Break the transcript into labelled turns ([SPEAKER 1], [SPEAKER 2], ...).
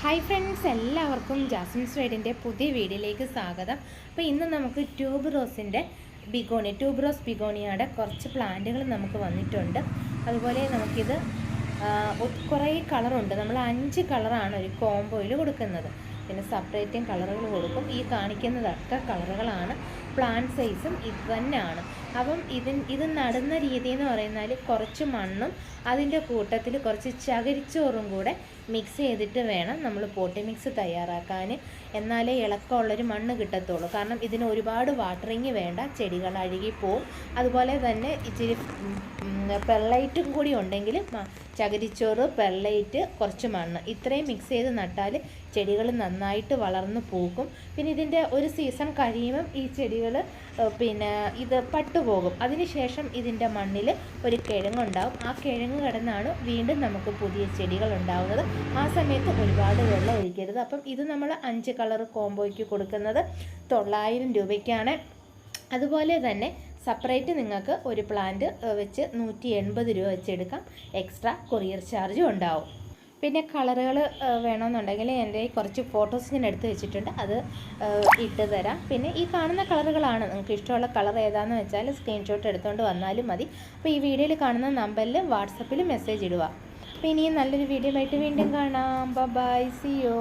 [SPEAKER 1] Hi friends എല്ലാവർക്കും Jasmine സ്വൈഡിന്റെ പുതിയ വീഡിയോയിലേക്ക് സ്വാഗതം. അപ്പോൾ ഇന്ന് നമുക്ക് ട്യൂബ് റോസിന്റെ ബിഗോണി ട്യൂബ് റോസ് ബിഗോണിയുടെ കുറച്ച് പ്ലാന്റുകൾ നമുക്ക് വന്നിട്ടുണ്ട്. അതുപോലെ നമുക്കിത് കുറേ കളറുണ്ട്. നമ്മൾ അഞ്ച് കളറാണ് ഒരു കോംബോയിൽ കൊടുക്കുന്നത്. പിന്നെ സെപ്പറേറ്റും കളറുകൾ കൊടുക്കും. ഈ കാണിക്കുന്നതൊക്കെ കളറുകളാണ് പ്ലാന്റ് സൈസും ഇത് തന്നെയാണ് അപ്പം ഇതിൻ ഇത് നടുന്ന രീതി എന്ന് പറയുന്നാൽ കുറച്ച് മണ്ണും അതിന്റെ കൂട്ടത്തിൽ കുറച്ച് ചകരിച്ചോറും കൂടെ മിക്സ് ചെയ്തിട്ട് വേണം നമ്മൾ പോട്ടി മിക്സ് തയ്യാറാക്കാൻ എന്നാലേ ഇളക്കമുള്ളൊരു മണ്ണ് കിട്ടത്തുള്ളൂ. കാരണം ഇതിന് ഒരുപാട് വാട്ടറിങ് വേണ്ട. ചെടികൾ അഴുകിപ്പോവും അതുപോലെ തന്നെ ഇച്ചിരി പെർലൈറ്റും കൂടി ഉണ്ടെങ്കിൽ ചകരിച്ചോറ് പെർലൈറ്റ് കുറച്ച് മണ്ണ് ഇത്രയും മിക്സ് ചെയ്ത് നട്ടാൽ ചെടികൾ നന്നായിട്ട് വളർന്നു പോകും പിന്നെ ഇതിന്റെ ഒരു സീസൺ കഴിയുമ്പം ഈ ചെടികൾ പിന്നെ ഇത് പട്ടുപോകും. അതിനുശേഷം ഇതിന്റെ മണ്ണിൽ ഒരു കിഴങ്ങുണ്ടാവും. ആ കിഴങ്ങ് കിടന്നാണ് വീണ്ടും നമുക്ക് പുതിയ ചെടികൾ ഉണ്ടാവുന്നത്. ആ സമയത്ത് ഒരുപാട് വെള്ളം ഒഴിക്കരുത്. അപ്പം ഇത് നമ്മൾ അഞ്ച് കളർ കോംബോയ്ക്ക് കൊടുക്കുന്നത് തൊള്ളായിരം രൂപയ്ക്കാണ്. അതുപോലെ തന്നെ സെപ്പറേറ്റ് നിങ്ങൾക്ക് ഒരു പ്ലാന്റ് വെച്ച് നൂറ്റി രൂപ വെച്ചെടുക്കാം. എക്സ്ട്രാ കൊറിയർ ചാർജും ഉണ്ടാവും. പിന്നെ കളറുകൾ വേണമെന്നുണ്ടെങ്കിൽ എന്റെ കുറച്ച് ഫോട്ടോസ് ഞാൻ എടുത്ത് വെച്ചിട്ടുണ്ട്. അത് ഇട്ട് തരാം. പിന്നെ ഈ കാണുന്ന കളറുകളാണ്. നിങ്ങൾക്ക് ഇഷ്ടമുള്ള കളർ ഏതാണെന്ന് വെച്ചാൽ സ്ക്രീൻഷോട്ട് എടുത്തുകൊണ്ട് വന്നാലും മതി. അപ്പോൾ ഈ വീഡിയോയിൽ കാണുന്ന നമ്പറിൽ വാട്സപ്പിൽ മെസ്സേജ് ഇടുക. അപ്പോൾ ഇനിയും നല്ലൊരു വീഡിയോ ആയിട്ട് വീണ്ടും കാണാം. By C U